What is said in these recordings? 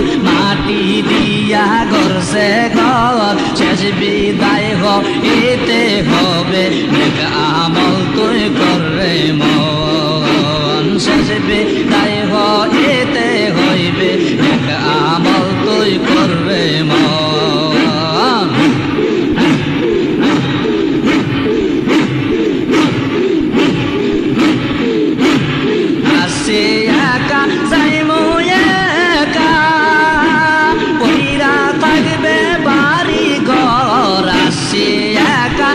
মাটি দিয়া গরছে ঘর। শেষ বিদায় হইতে হবে। আমল তুই করে।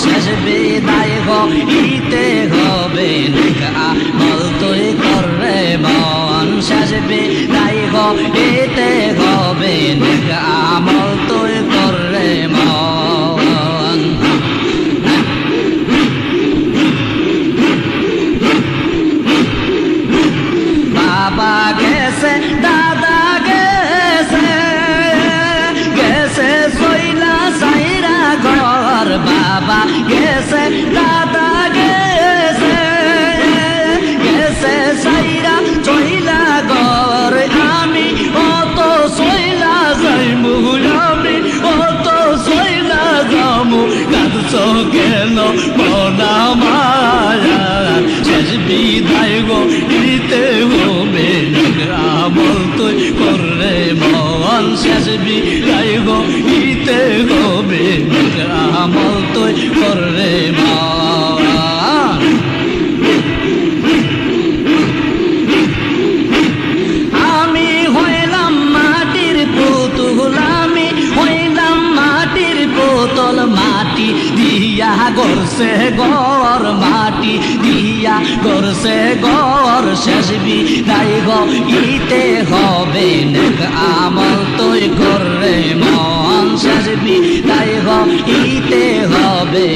ঘর শেষ বিদায় হইতে হবে আমল তুই করবে, মন শেষ বিদায় হইতে হবে আমল তুই করবে, মন। বাবা গেছে বিদায় গো, দিতে হবে আমল তুই করলে ভগবান শেষ বিদায় গো, দিতে হবে আমল তুই কররে গরছে গর মাটি দিয়া গরছে গর শেষ বিদায় গিতে হবে আমল তুই করে মন শেষ বিদায় গিতে হবে